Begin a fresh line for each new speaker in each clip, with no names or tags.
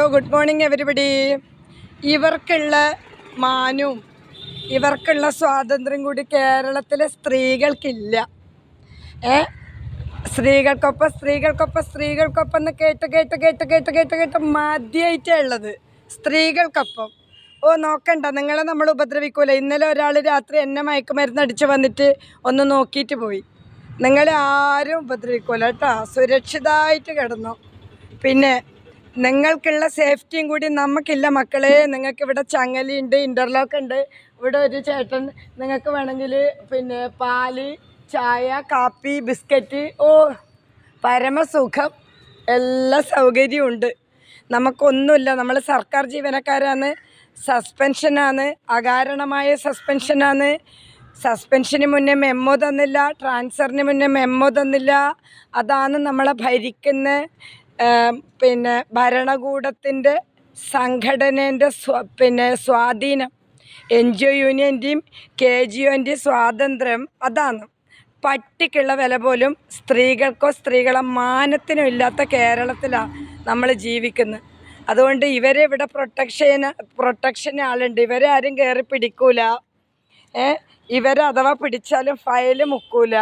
Hello good morning everybody ഇവർക്കുള്ള മാനും ഇവർക്കുള്ള സ്വാതന്ത്ര്യം കൂടി കേരളത്തിലെ സ്ത്രീകൾക്കില്ല. ഏ? സ്ത്രീകൾക്കൊപ്പം സ്ത്രീകൾക്കൊപ്പം സ്ത്രീകൾക്കൊപ്പം എന്ന് കേട്ട് കേട്ട് കേട്ട് കേട്ട് കേട്ട് കേട്ട് മതിയായിട്ടാ ഉള്ളത്. സ്ത്രീകൾക്കൊപ്പം. ഓ നോക്കണ്ട നിങ്ങളെ നമ്മൾ ഉപദ്രവിക്കൂല. ഇന്നലെ ഒരാൾ രാത്രി എന്നെ മയക്കുമരുന്ന് അടിച്ച് വന്നിട്ട് ഒന്ന് നോക്കിയിട്ട് പോയി. നിങ്ങളെ ആരും ഉപദ്രവിക്കൂല കേട്ടോ. സുരക്ഷിതമായിട്ട് കിടന്നു. പിന്നെ നിങ്ങൾക്കുള്ള സേഫ്റ്റിയും കൂടി നമുക്കില്ല മക്കളെ. നിങ്ങൾക്ക് ഇവിടെ ചങ്ങലിയുണ്ട് ഇന്റർലോക്ക് ഉണ്ട്. ഇവിടെ ഒരു ചേട്ടൻ നിങ്ങൾക്ക് വേണമെങ്കിൽ പിന്നെ പാൽ ചായ കാപ്പി ബിസ്ക്കറ്റ് ഓ പരമസുഖം എല്ലാ സൗകര്യവും ഉണ്ട് നമുക്കൊന്നുമില്ല. നമ്മൾ സർക്കാർ ജീവനക്കാരാണ്. സസ്പെൻഷനാണ്. അകാരണമായ സസ്പെൻഷനാണ്. സസ്പെൻഷന് മുന്നേ മെമ്മോ തന്നില്ല. ട്രാൻസ്ഫറിന് മുന്നേ മെമ്മോ തന്നില്ല. അതാണ് നമ്മളെ ഭരിക്കുന്ന പിന്നെ ഭരണകൂടത്തിന്റെ സംഘടനേന്റെ സ്വ പിന്നെ സ്വാധീനം എൻ ജി ഒ യൂണിയന്റെയും കെ ജി ഒന്റെയും സ്വാതന്ത്ര്യം അതാണ്. പട്ടിക്കുള്ള വില പോലും സ്ത്രീകൾക്കോ സ്ത്രീകളെ മാനത്തിനോ ഇല്ലാത്ത കേരളത്തിലാണ് നമ്മൾ ജീവിക്കുന്നത് അതുകൊണ്ട് ഇവരെ ഇവിടെ പ്രൊട്ടക്ഷൻ പ്രൊട്ടക്ഷൻ ആളുണ്ട്. ഇവരെ ആരും കയറി പിടിക്കൂല. ഇവരെ അഥവാ പിടിച്ചാലും ഫയൽ മുക്കൂല.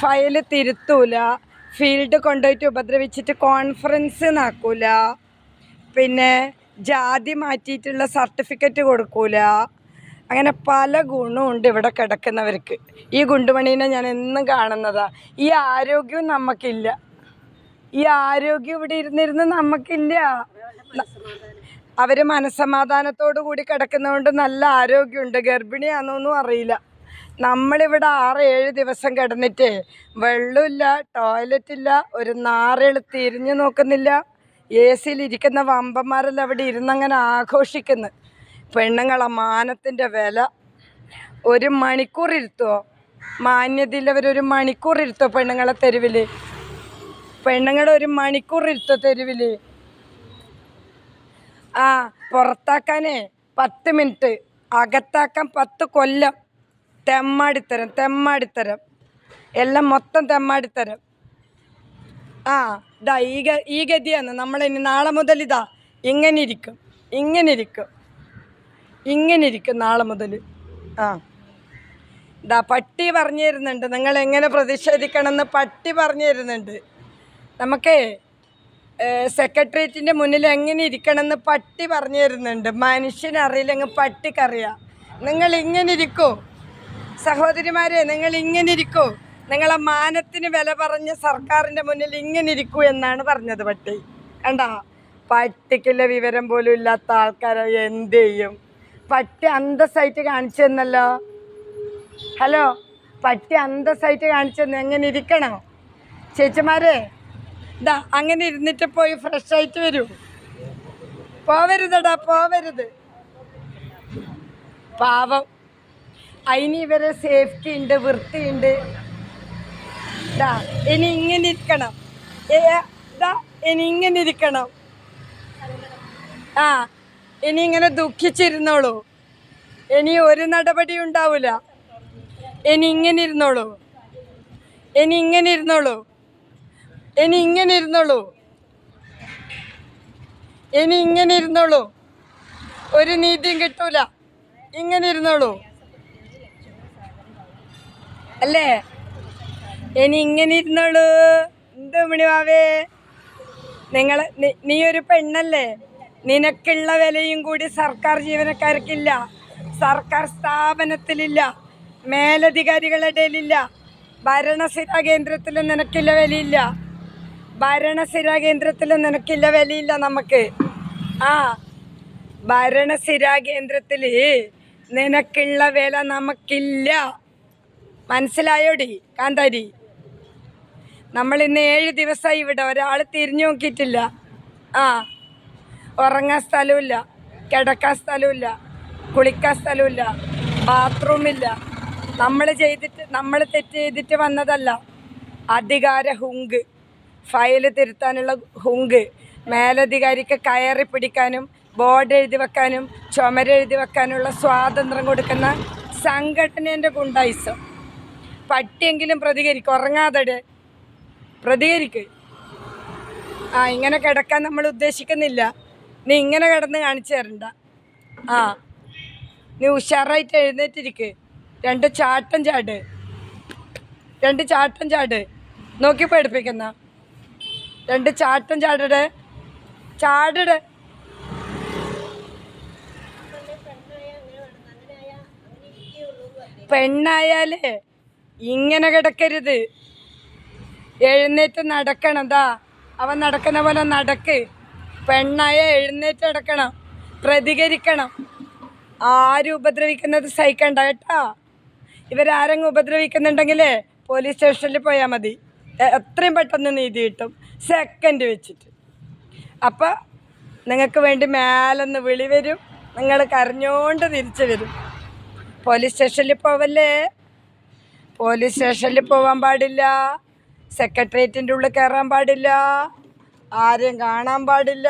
ഫയൽ തിരുത്തൂല. ഫീൽഡ് കൊണ്ടുപോയിട്ട് ഉപദ്രവിച്ചിട്ട് കോൺഫറൻസ് നടക്കൂല പിന്നെ ജാതി മാറ്റിയിട്ടുള്ള സർട്ടിഫിക്കറ്റ് കൊടുക്കൂല. അങ്ങനെ പല ഗുണമുണ്ട് ഇവിടെ കിടക്കുന്നവർക്ക്. ഈ ഗുണ്ടുമണീനെ ഞാൻ എന്നും കാണുന്നതാ. ഈ ആരോഗ്യവും നമുക്കില്ല. ഈ ആരോഗ്യം ഇവിടെ ഇരുന്നിരുന്ന് നമുക്കില്ല. അവർ മനസ്സമാധാനത്തോടു കൂടി കിടക്കുന്നതുകൊണ്ട് നല്ല ആരോഗ്യമുണ്ട്. ഗർഭിണിയാണെന്നൊന്നും അറിയില്ല. നമ്മളിവിടെ ആറ് ഏഴ് ദിവസം കിടന്നിട്ട് വെള്ളമില്ല ടോയ്ലറ്റ് ഇല്ല ഒരു നാറകൾ തിരിഞ്ഞു നോക്കുന്നില്ല. എ സിയിൽ ഇരിക്കുന്ന വമ്പന്മാരെല്ലാം അവിടെ ഇരുന്നങ്ങനെ ആഘോഷിക്കുന്നു. പെണ്ണുങ്ങളെ മാനത്തിന്റെ വില. ഒരു മണിക്കൂർ ഇരുത്തുമോ മാന്യതയിലവരൊരു മണിക്കൂർ ഇരുത്തോ പെണ്ണുങ്ങളെ തെരുവിൽ പെണ്ണുങ്ങളെ ഒരു മണിക്കൂർ ഇരുത്തോ തെരുവിൽ ആ പുറത്താക്കാനേ പത്ത് മിനിറ്റ് അകത്താക്കാൻ പത്ത് കൊല്ലം. തെമ്മാടിത്തരം തെമ്മാടിത്തരം. എല്ലാം മൊത്തം തെമ്മാടിത്തരം. ആ ഇതാ ഈ ഗ ഈ ഗതിയാണ്. നമ്മളിനി നാളെ മുതൽ ഇതാ ഇങ്ങനെ ഇരിക്കും ഇങ്ങനെ ഇരിക്കും ഇങ്ങനെ ഇരിക്കും നാളെ മുതൽ. ആ. ഇതാ പട്ടി പറഞ്ഞു തരുന്നുണ്ട്. നിങ്ങൾ എങ്ങനെ പ്രതിഷേധിക്കണമെന്ന് പട്ടി പറഞ്ഞു തരുന്നുണ്ട്. നമുക്കേ സെക്രട്ടേറിയറ്റിന്റെ മുന്നിൽ എങ്ങനെ ഇരിക്കണമെന്ന് പട്ടി പറഞ്ഞു തരുന്നുണ്ട്. മനുഷ്യനറിയില്ലെങ്കിൽ പട്ടിക്കറിയാം. നിങ്ങൾ ഇങ്ങനെ ഇരിക്കൂ. സഹോദരിമാരെ നിങ്ങൾ ഇങ്ങനെ ഇരിക്കൂ നിങ്ങളെ മാനത്തിന് വില പറഞ്ഞ സർക്കാരിന്റെ മുന്നിൽ ഇങ്ങനെ ഇരിക്കൂ എന്നാണ് പറഞ്ഞത് പട്ടി. കണ്ടോ? പട്ടിക്കുള്ള വിവരം പോലും ഇല്ലാത്ത ആൾക്കാരെ എന്ത് ചെയ്യും? പട്ടി അന്തസ്സായിട്ട് കാണിച്ചു തന്നല്ലോ. ഹലോ? പട്ടി അന്തസ്സായിട്ട് കാണിച്ചു തന്നെ. എങ്ങനെ ഇരിക്കണം? ചേച്ചിമാരെ ഇതാ അങ്ങനെ ഇരുന്നിട്ട് പോയി ഫ്രഷ് ആയിട്ട് വരൂ. പോവരുതടാ പോവരുത്. പാവം. അതിന് ഇവരെ സേഫ്റ്റി ഉണ്ട് വൃത്തിയുണ്ട്. ദാ ഇനി ഇങ്ങനെ ഇരിക്കണം. ദാ ഇനി ഇങ്ങനെ ഇരിക്കണം. ആ ഇനി ഇങ്ങനെ ദുഃഖിച്ചിരുന്നോളൂ. ഇനി ഒരു നടപടി ഉണ്ടാവില്ല ഇനി ഇങ്ങനെ ഇരുന്നോളൂ. ഇനി ഇങ്ങനെ ഇരുന്നോളൂ. ഇനി ഇങ്ങനെ ഇരുന്നോളൂ. ഇനി ഇങ്ങനെ ഇരുന്നോളൂ. ഒരു നീതിയും കിട്ടൂല. ഇങ്ങനെ ഇരുന്നോളൂ. അല്ലേ? ഇനി ഇങ്ങനെ ഇരുന്നോളൂ. എന്ത് മണിവാവേ നിങ്ങൾ നീ ഒരു പെണ്ണല്ലേ? നിനക്കുള്ള വിലയും കൂടി സർക്കാർ ജീവനക്കാർക്കില്ല. സർക്കാർ സ്ഥാപനത്തിലില്ല. മേലധികാരികളുടെ ഇടയിലില്ല. ഭരണസിരാ കേന്ദ്രത്തിൽ നിനക്കില്ല വിലയില്ല. ഭരണസിരാ കേന്ദ്രത്തിൽ നിനക്കില്ല വിലയില്ല നമുക്ക്. ആ ഭരണസിരാ കേന്ദ്രത്തിൽ നിനക്കുള്ള വില നമുക്കില്ല. മനസ്സിലായോടി കാന്താരി? നമ്മൾ ഇന്ന് ഏഴ് ദിവസമായി ഇവിടെ ഒരാൾ തിരിഞ്ഞു നോക്കിയിട്ടില്ല. ആ ഉറങ്ങാൻ സ്ഥലമില്ല കിടക്കാൻ സ്ഥലമില്ല കുളിക്കാൻ സ്ഥലമില്ല ബാത്റൂമില്ല. നമ്മൾ ചെയ്തിട്ട് നമ്മൾ തെറ്റ് ചെയ്തിട്ട് വന്നതല്ല അധികാര ഹുങ്ക്. ഫയൽ തിരുത്താനുള്ള ഹുങ്ക്. മേലധികാരിക്ക് കയറി പിടിക്കാനും ബോർഡ് എഴുതി വെക്കാനും ചുമരെഴുതി വെക്കാനുള്ള സ്വാതന്ത്ര്യം കൊടുക്കുന്ന സംഘടനേന്റെ ഗുണ്ടായിസം. പട്ടിയെങ്കിലും പ്രതികരിക്കും ഉറങ്ങാതെ പ്രതികരിക്ക്. ആ ഇങ്ങനെ കിടക്കാൻ നമ്മൾ ഉദ്ദേശിക്കുന്നില്ല. നീ ഇങ്ങനെ കിടന്ന് കാണിച്ചു തരണ്ട. ആ നീ ഉഷാറായിട്ട് എഴുന്നേറ്റിരിക്ക്. രണ്ട് ചാട്ടം ചാട്. രണ്ട് ചാട്ടം ചാട്. നോക്കി പഠിപ്പിക്കുന്ന. രണ്ട് ചാട്ടം ചാടടെ. ചാടടെ. പെണ്ണായാലേ. ഇങ്ങനെ കിടക്കരുത്. എഴുന്നേറ്റ് നടക്കണം. അവൻ നടക്കുന്ന പോലെ നടക്ക്. പെണ്ണായ എഴുന്നേറ്റ് നടക്കണം. പ്രതികരിക്കണം. ആരും ഉപദ്രവിക്കുന്നത് സഹിക്കണ്ട കേട്ടാ. ഇവരാരെങ്കിലും ഉപദ്രവിക്കുന്നുണ്ടെങ്കിൽ പോലീസ് സ്റ്റേഷനിൽ പോയാൽ മതി. എത്രയും പെട്ടെന്ന് നീതി കിട്ടും. സെക്കൻഡ് വെച്ചിട്ട്. അപ്പോൾ നിങ്ങൾക്ക് വേണ്ടി മേലൊന്ന് വിളി വരും. നിങ്ങൾ കരഞ്ഞോണ്ട് തിരിച്ചു വരും. പോലീസ് സ്റ്റേഷനിൽ പോവല്ലേ? പോലീസ് സ്റ്റേഷനിൽ പോകാൻ പാടില്ല. സെക്രട്ടേറിയറ്റിന്റെ ഉള്ളിൽ കയറാൻ പാടില്ല. ആരെയും കാണാൻ പാടില്ല.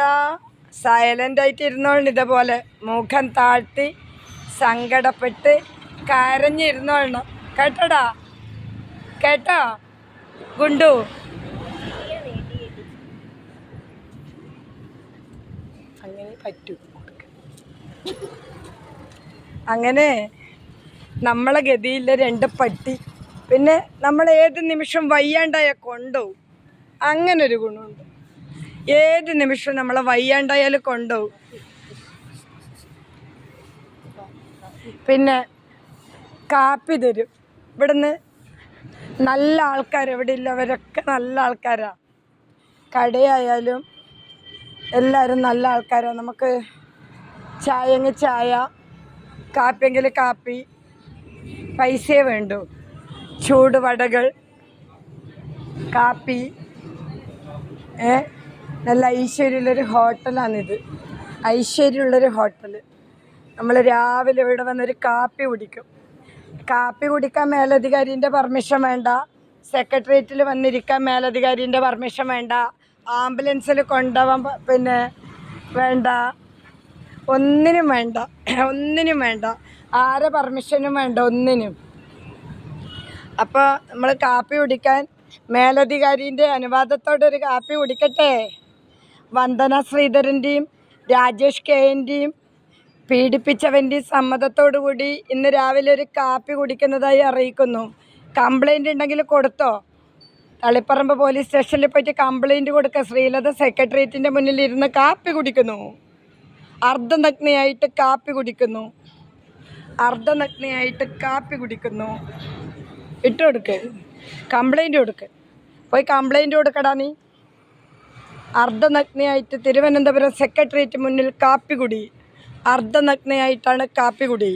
സൈലന്റ് ആയിട്ട് ഇരുന്നോളണം ഇതേപോലെ മുഖം താഴ്ത്തി സങ്കടപ്പെട്ട് കരഞ്ഞിരുന്നോളണം കേട്ടടാ? കേട്ടോ? ഗുണ്ടു? അങ്ങനെ പറ്റൂ. അങ്ങനെ നമ്മളെ ഗതിയില്ല രണ്ട് പട്ടി പിന്നെ നമ്മൾ ഏത് നിമിഷം വയ്യാണ്ടായ കൊണ്ടുപോകും അങ്ങനൊരു ഗുണമുണ്ട്. ഏത് നിമിഷം നമ്മളെ വയ്യാണ്ടായാൽ കൊണ്ടുപോകും പിന്നെ കാപ്പി തരും. ഇവിടുന്ന് നല്ല ആൾക്കാർ എവിടെ ഇല്ലവരൊക്കെ നല്ല ആൾക്കാരാ. കടയായാലും എല്ലാവരും നല്ല ആൾക്കാരാണ് നമുക്ക് ചായയെങ്കിൽ ചായ കാപ്പിയെങ്കിൽ കാപ്പി പൈസയെ വേണ്ടൂ. ചൂടുവടകൾ കാപ്പി ഏ നല്ല ഐശ്വര്യമുള്ളൊരു ഹോട്ടലാണിത്. ഐശ്വര്യമുള്ളൊരു ഹോട്ടൽ നമ്മൾ രാവിലെ ഇവിടെ വന്നൊരു കാപ്പി കുടിക്കും. കാപ്പി കുടിക്കാൻ മേലധികാരിന്റെ പെർമിഷൻ വേണ്ട. സെക്രട്ടേറിയറ്റിൽ വന്നിരിക്കാൻ മേലധികാരിന്റെ പെർമിഷൻ വേണ്ട. ആംബുലൻസിൽ കൊണ്ടുപോകാൻ പിന്നെ വേണ്ട. ഒന്നിനും വേണ്ട. ഒന്നിനും വേണ്ട. ആരെ പെർമിഷനും വേണ്ട ഒന്നിനും. അപ്പോൾ നമ്മൾ കാപ്പി കുടിക്കാൻ മേലധികാരിന്റെ അനുവാദത്തോടെ ഒരു കാപ്പി കുടിക്കട്ടെ? വന്ദന ശ്രീധരന്റെയും രാജേഷ് കെന്റെയും പീഡിപ്പിച്ചവന്റെയും സമ്മതത്തോടു കൂടി ഇന്ന് രാവിലെ ഒരു കാപ്പി കുടിക്കുന്നതായി അറിയിക്കുന്നു. കംപ്ലൈന്റ് ഉണ്ടെങ്കിൽ കൊടുത്തോ? തളിപ്പറമ്പ് പോലീസ് സ്റ്റേഷനിൽ പോയിട്ട് കംപ്ലൈന്റ് കൊടുക്ക. ശ്രീലത സെക്രട്ടേറിയറ്റിന്റെ മുന്നിൽ ഇരുന്ന് കാപ്പി കുടിക്കുന്നു. അർദ്ധനഗ്നയായിട്ട് കാപ്പി കുടിക്കുന്നു. അർദ്ധനഗ്നയായിട്ട് കാപ്പി കുടിക്കുന്നു. ഇട്ട് കൊടുക്ക് കംപ്ലൈന്റ് കൊടുക്ക്. പോയി കംപ്ലൈന്റ് കൊടുക്കടാ നീ. അർദ്ധനഗ്നയായിട്ട് തിരുവനന്തപുരം സെക്രട്ടേറിയറ്റ് മുന്നിൽ കാപ്പി കുടി. അർദ്ധനഗ്നയായിട്ടാണ് കാപ്പി കുടി.